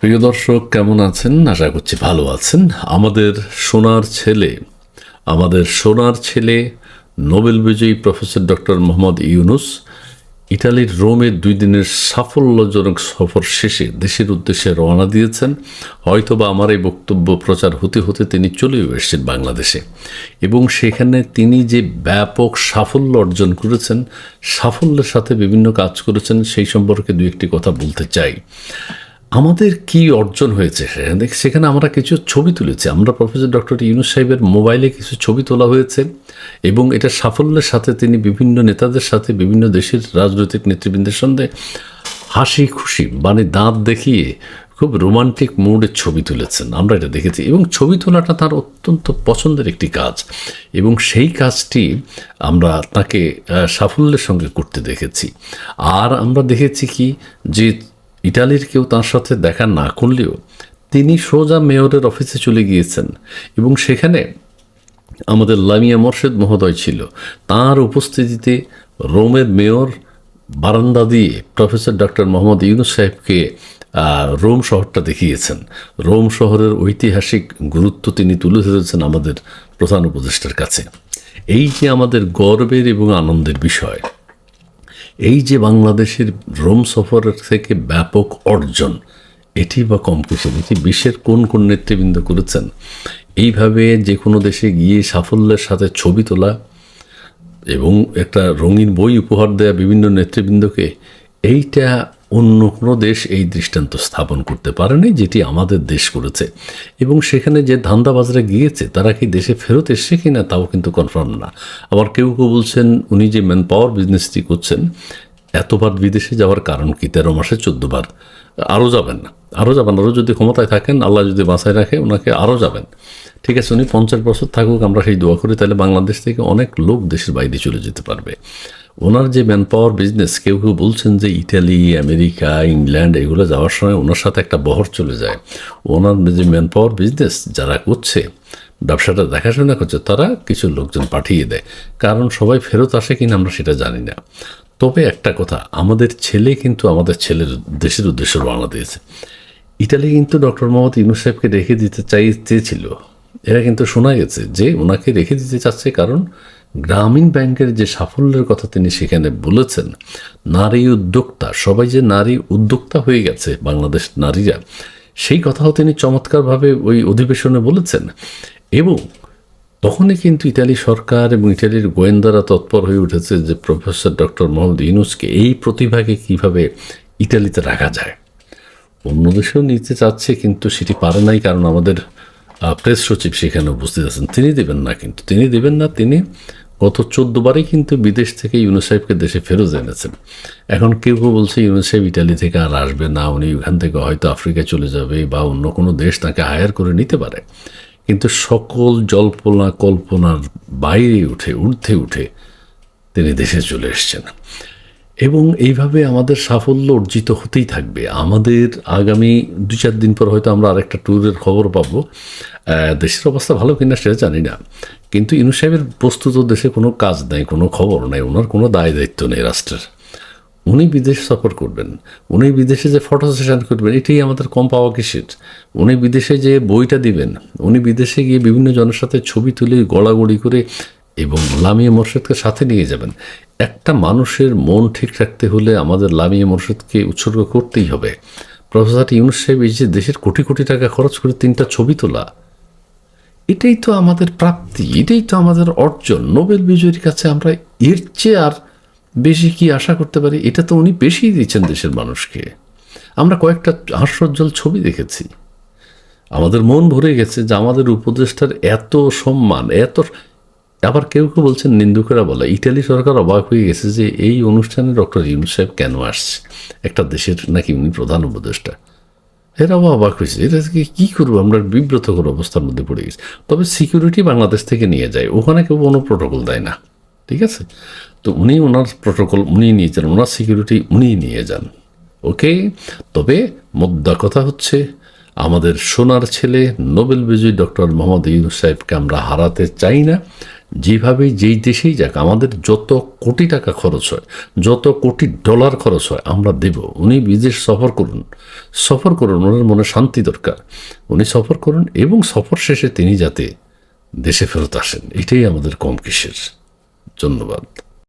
প্রিয় দর্শক, কেমন আছেন? আশা করছি ভালো আছেন। আমাদের সোনার ছেলে, আমাদের সোনার ছেলে, নোবেল বিজয়ী প্রফেসর ডক্টর মোহাম্মদ ইউনুস ইটালির রোমে দুই দিনের সাফল্যজনক সফর শেষে দেশের উদ্দেশ্যে রওনা দিয়েছেন। হয়তোবা আমার এই বক্তব্য প্রচার হতে হতে তিনি চলেও এসেছেন বাংলাদেশে। এবং সেখানে তিনি যে ব্যাপক সাফল্য অর্জন করেছেন, সাফল্যের সাথে বিভিন্ন কাজ করেছেন, সেই সম্পর্কে দু একটি কথা বলতে চাই। আমাদের কি অর্জন হয়েছে? সেখানে সেখানে আমরা কিছু ছবি তুলেছি। আমরা প্রফেসর ডক্টর ইউনুস সাহেবের মোবাইলে কিছু ছবি তোলা হয়েছে এবং এটা সাফল্যের সাথে তিনি বিভিন্ন নেতাদের সাথে বিভিন্ন দেশের রাজনৈতিক নেতৃবৃন্দের সঙ্গে হাসি খুশি মানে দাঁত দেখিয়ে খুব রোমান্টিক মুডের ছবি তুলেছেন। আমরা এটা দেখেছি এবং ছবি তোলাটা তার অত্যন্ত পছন্দের একটি কাজ এবং সেই কাজটি আমরা তাকে সাফল্যের সঙ্গে করতে দেখেছি। আর আমরা দেখেছি কি যে ইটালির কেউ তার সাথে দেখা না করলেও তিনি সোজা মেয়রের অফিসে চলে গিয়েছেন এবং সেখানে আমাদের লামিয়া মোর্শেদ মহোদয় ছিল। তার উপস্থিতিতে রোমের মেয়র বারান্দা দিয়ে প্রফেসর ডক্টর মোহাম্মদ ইউনুস সাহেবকে রোম শহরটা দেখিয়েছেন। রোম শহরের ঐতিহাসিক গুরুত্ব তিনি তুলে ধরেছেন আমাদের প্রধান উপদেষ্টার কাছে। এই যে আমাদের গর্বের এবং আনন্দের বিষয় এই যে বাংলাদেশের রোম সফরের থেকে ব্যাপক অর্জন, এটি বা কম কিছু এটি বিশ্বের কোন কোন নেতৃবৃন্দ করেছেন, এইভাবে যে কোনো দেশে গিয়ে সাফল্যের সাথে ছবি তোলা এবং একটা রঙিন বই উপহার দেয়া বিভিন্ন নেতৃবৃন্দকে, এইটা অন্য কোনো দেশ এই দৃষ্টান্ত স্থাপন করতে পারেনি যেটি আমাদের দেশ করেছে। এবং সেখানে যে ধান্দাবাজরা গিয়েছে, তারা কি দেশে ফেরত এসছে কি না তাও কিন্তু কনফার্ম না। আবার কেউ কেউ বলছেন, উনি যে ম্যান পাওয়ার বিজনেসটি করছেন এতবার বিদেশে যাওয়ার কারণ কি? তেরো মাসে চোদ্দ বার। আরও যাবেন না। আরও যাবেন। আরও যদি ক্ষমতায় থাকেন, আল্লাহ যদি বাঁচায় রাখে, ওনাকে আরও যাবেন। ঠিক আছে, উনি পঞ্চাশ বছর থাকুক, আমরা সেই দোয়া করি, তাহলে বাংলাদেশ থেকে অনেক লোক দেশের বাইরে চলে যেতে পারবে। ওনার যে ম্যান পাওয়ার বিজনেস কেউ কেউ বলছেন যে ইটালি, আমেরিকা, ইংল্যান্ড, এগুলো যাওয়ার সময় ওনার সাথে একটা বহর চলে যায়। ওনার যে ম্যান পাওয়ার বিজনেস যারা করছে, ব্যবসাটা দেখাশোনা করছে, তারা কিছু লোকজন পাঠিয়ে দেয়। কারণ সবাই ফেরত আসে কিনা আমরা সেটা জানি না। তবে একটা কথা, আমাদের ছেলে কিন্তু আমাদের ছেলের দেশের উদ্দেশ্যে রওনা দিয়েছে ইটালি কিন্তু ডক্টর মোহাম্মদ ইউনুস সাহেবকে রেখে দিতে চাই চেয়েছিল এরা কিন্তু শোনা গেছে যে ওনাকে রেখে দিতে চাচ্ছে কারণ গ্রামীণ ব্যাংকের যে সাফল্যের কথা তিনি সেখানে বলেছেন, নারী উদ্যোক্তা, সবাই যে নারী উদ্যোক্তা হয়ে গেছে বাংলাদেশ নারীরা, সেই কথাও তিনি চমৎকারভাবে ওই অধিবেশনে বলেছেন। এবং তখনই কিন্তু ইতালি সরকার এবং ইতালির গোয়েন্দারা তৎপর হয়ে উঠেছে যে প্রফেসর ডক্টর মোহাম্মদ ইউনুসকে এই প্রতিভাকে কীভাবে ইতালিতে রাখা যায়। অন্য দেশেও নিতে চাচ্ছে কিন্তু সেটি পারে নাই কারণ আমাদের প্রেস সচিব সেখানে উপস্থিত আছেন। তিনি দেবেন না কিন্তু। তিনি দেবেন না, তিনি গত চোদ্দবারই কিন্তু বিদেশ থেকে ইউনুস সাহেবকে দেশে ফেরত এনেছেন। এখন কেউ কেউ বলছে ইউনুস সাহেব ইটালি থেকে আর আসবে না, উনি ওখান থেকে হয়তো আফ্রিকায় চলে যাবে বা অন্য কোনো দেশ তাকে হায়ার করে নিতে পারে। কিন্তু সকল জল্পনা কল্পনার বাইরে উঠে ঊর্ধ্বে উঠে তিনি দেশে চলে এসছেন। এবং এইভাবে আমাদের সাফল্য অর্জিত হতেই থাকবে। আমাদের আগামী দু চার দিন পর হয়তো আমরা আরেকটা ট্যুরের খবর পাবো। দেশের অবস্থা ভালো কিনা সেটা জানি না। কিন্তু ইনু সাহেবের বস্তুত দেশে কোনো কাজ নেই, কোনো খবর নেই, ওনার কোনো দায় দায়িত্ব নেই রাষ্ট্রের। উনি বিদেশ সফর করবেন, উনি বিদেশে যে ফটো সেশন করবেন, এটাই আমাদের কম পাওয়া কিসের উনি বিদেশে যে বইটা দিবেন, উনি বিদেশে গিয়ে বিভিন্ন জনের সাথে ছবি তুলে গড়াগড়ি করে এবং লামিয়া মোর্শেদকে সাথে নিয়ে যাবেন। একটা মানুষের মন ঠিক রাখতে হলে আমাদের লামিয়া মোর্শেদকে উৎসর্গ করতেই হবে। প্রফেসর ইউনুস সাহেব এই যে দেশের কোটি কোটি টাকা খরচ করে তিনটা ছবি তোলা এটাই তো আমাদের প্রাপ্তি, এটাই তো আমাদের অর্জন। নোবেল বিজয়ীর কাছে আমরা এর চেয়ে আর বেশি কি আশা করতে পারি? এটা তো উনি বেশি দিচ্ছেন দেশের মানুষকে। আমরা কয়েকটা হাস্যজ্জ্বল ছবি দেখেছি। আমাদের মন ভরে গেছে যে আমাদের উপদেষ্টার এত সম্মান, এত আবার কেউ কেউ বলছেন নিন্দুকেরা বলে ইটালি সরকার অবাক হয়ে গেছে যে এই অনুষ্ঠানে ডক্টর ইউনুস সাহেব কেন আসছে? একটা দেশের নাকি উনি প্রধান উপদেষ্টা। এরাও অবাক হয়েছে। এটা থেকে কী করব? আমরা বিব্রতকর অবস্থার মধ্যে পড়ে গেছি। তবে সিকিউরিটি বাংলাদেশ থেকে নিয়ে যায়। ওখানে কেউ কোনো প্রোটোকল দেয় না। ঠিক আছে? তো উনি ওনার প্রোটোকল উনি নিয়ে যান। ওনার সিকিউরিটি উনিই নিয়ে যান। ওকে? তবে মোদ্দা কথা হচ্ছে, আমাদের সোনার ছেলে নোবেল বিজয়ী ডক্টর মোহাম্মদ ইউনুস সাহেবকে আমরা হারাতে চাই না। যেভাবে যেই দেশেই যাক, আমাদের যত কোটি টাকা খরচ হয়, যত কোটি ডলার খরচ হয়, আমরা দেব। উনি বিদেশ সফর করুন। সফর করুন, ওনার মনে শান্তি দরকার। উনি সফর করুন এবং সফর শেষে তিনি যাতে দেশে ফেরত আসেন। এটাই আমাদের কম কিসের। ধন্যবাদ।